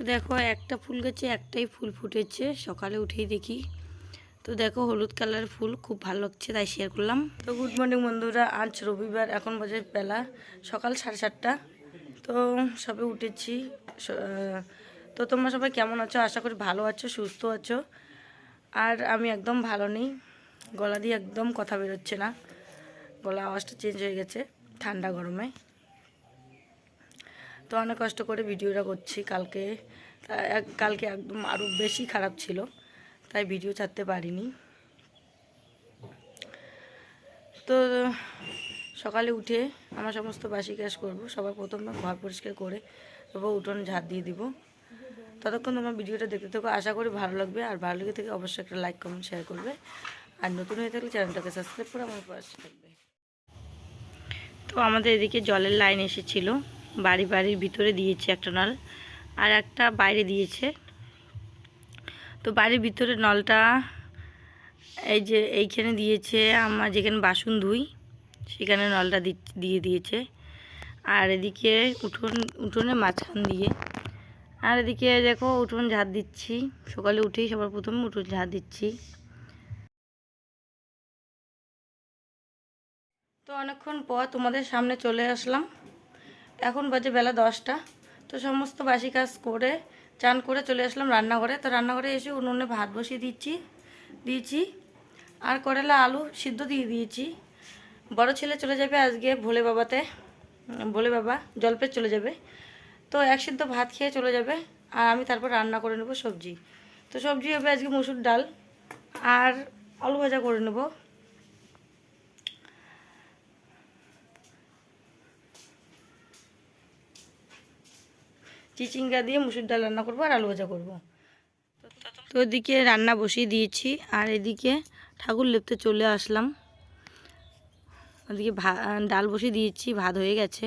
তো দেখো, একটা ফুল গাছে, একটাই ফুল ফুটেছে। সকালে উঠেই দেখি। তো দেখো, হলুদ কালারের ফুল, খুব ভালো লাগছে, তাই শেয়ার করলাম। তো গুড মর্নিং বন্ধুরা, আজ রবিবার, এখন বাজে বেলা, সকাল সাড়ে সাতটা। তো সবে উঠেছি তো তোমরা সবাই কেমন আছো? আশা করি ভালো আছো, সুস্থ আছো। আর আমি একদম ভালো নেই, গলা দিয়ে একদম কথা বেরোচ্ছে না। গলা আওয়াজটা চেঞ্জ হয়ে গেছে, ঠান্ডা গরমে। তো অনেক কষ্ট করে ভিডিওটা করছি। কালকে কালকে একদম আরও বেশি খারাপ ছিল, তাই ভিডিও ছাড়তে পারিনি। তো, সকালে উঠে আমার সমস্ত বাসি কাজ করব, সবার প্রথমে ঘর পরিষ্কার করে তারপর উঠোন ঝাড় দিয়ে দিব। ততক্ষণ তোমার ভিডিওটা দেখতে থাকো, আশা করি ভালো লাগবে, আর ভালো লেগে থেকে অবশ্যই একটা লাইক কমেন্ট শেয়ার করবে। আর নতুন হয়ে থাকলে চ্যানেলটাকে সাবস্ক্রাইব করে আমার পাশে থাকবে। তো আমাদের এদিকে জলের লাইন এসেছিল। বাড়ি বাড়ির ভিতরে দিয়েছে একটা নল আর একটা বাইরে দিয়েছে। তো বাড়ির ভিতরে নলটা এই যে এইখানে দিয়েছে আমার যেখানে বাসন ধুই, সেখানে নলটা দিয়ে দিয়েছে। আর এদিকে উঠোন, উঠোনে মাঝখান দিয়ে। আর এদিকে দেখো উঠোন ঝাড় দিচ্ছি। সকালে উঠেই সবার প্রথমে উঠোন ঝাড় দিচ্ছি। তো অনেকক্ষণ পর তোমাদের সামনে চলে আসলাম। এখন বাজে বেলা দশটা। তো সমস্ত বাসি কাজ করে, চান করে চলে আসলাম রান্নাঘরে। তো রান্নাঘরে এসে উনুনে ভাত বসিয়ে দিচ্ছি, দিয়েছি। আর করেলা আলু সিদ্ধ দিয়ে দিয়েছি। বড় ছেলে চলে যাবে আজকে ভোলে বাবাতে। ভোলে বাবা জলপে চলে যাবে। তো এক সিদ্ধ ভাত খেয়ে চলে যাবে আর আমি তারপর রান্না করে নেব সবজি। তো সবজি হবে আজকে মুসুর ডাল আর আলু ভাজা করে নেব। চিচিঙ্গা দিয়ে মুসুর ডাল রান্না করব আর আলু ভাজা করব। তো এদিকে রান্না বসিয়ে দিয়েছি, আর এদিকে ঠাকুর লেপতে চলে আসলাম। ওদিকে ভা ডাল বসিয়ে দিয়েছি, ভাত হয়ে গেছে।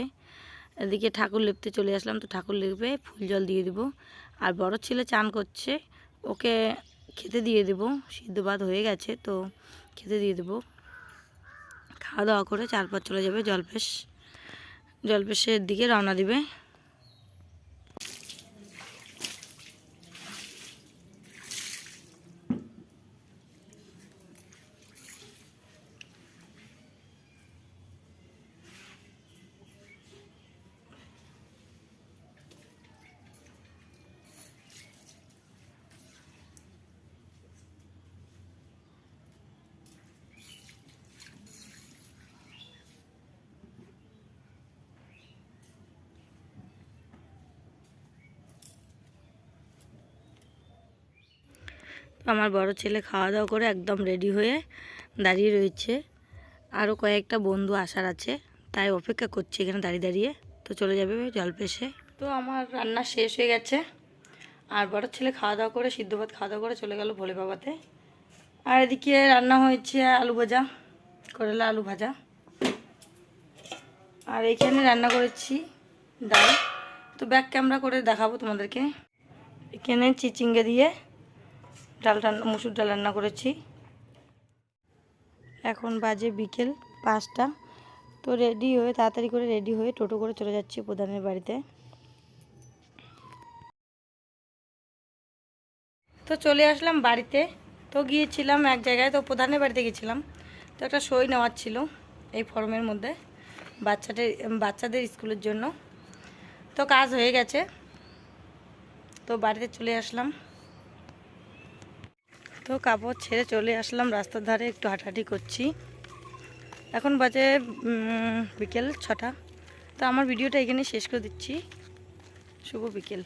এদিকে ঠাকুর লেপতে চলে আসলাম, তো ঠাকুর লেপে ফুল জল দিয়ে দিব। আর বড় ছেলে চান করছে, ওকে খেতে দিয়ে দেবো। সিদ্ধ ভাত হয়ে গেছে, তো খেতে দিয়ে দেবো। খাওয়া দাওয়া করে চারপর চলে যাবে, জলপেশ জলপেশের দিকে রওনা দিবে। আমার বড় ছেলে খাওয়া দাওয়া করে একদম রেডি হয়ে দাঁড়িয়ে রয়েছে। আরও কয়েকটা বন্ধু আসার আছে, তাই অপেক্ষা করছে এখানে দাঁড়িয়ে দাঁড়িয়ে। তো চলে যাবে জলপেশে। তো আমার রান্না শেষ হয়ে গেছে। আর বড় ছেলে খাওয়া দাওয়া করে, সিদ্ধ ভাত খাওয়া দাওয়া করে চলে গেল ভোলে বাবাতে। আর এদিকে রান্না হয়েছে আলু ভাজা, করলা আলু ভাজা। আর এইখানে রান্না করেছি ডাল। তো ব্যাক ক্যামেরা করে দেখাবো তোমাদেরকে। এখানে চিচিঙ্গে দিয়ে ডাল রান্না মুসুর ডাল রান্না করেছি। এখন বাজে বিকেল পাঁচটা। তো রেডি হয়ে, তাড়াতাড়ি করে রেডি হয়ে টোটো করে চলে যাচ্ছি প্রধানের বাড়িতে। তো চলে আসলাম বাড়িতে। তো গিয়েছিলাম এক জায়গায়, তো প্রধানের বাড়িতে গেছিলাম তো একটা সই নেওয়ার ছিল এই ফর্মের মধ্যে, বাচ্চাদের বাচ্চাদের স্কুলের জন্য। তো কাজ হয়ে গেছে। তো বাড়িতে চলে আসলাম। তো কাপড় ছেড়ে চলে আসলাম, রাস্তার ধারে একটু হাঁটাহাঁটি করছি। এখন বাজে বিকেল ছটা। তো আমার ভিডিওটা এখানে শেষ করে দিচ্ছি। শুভ বিকেল।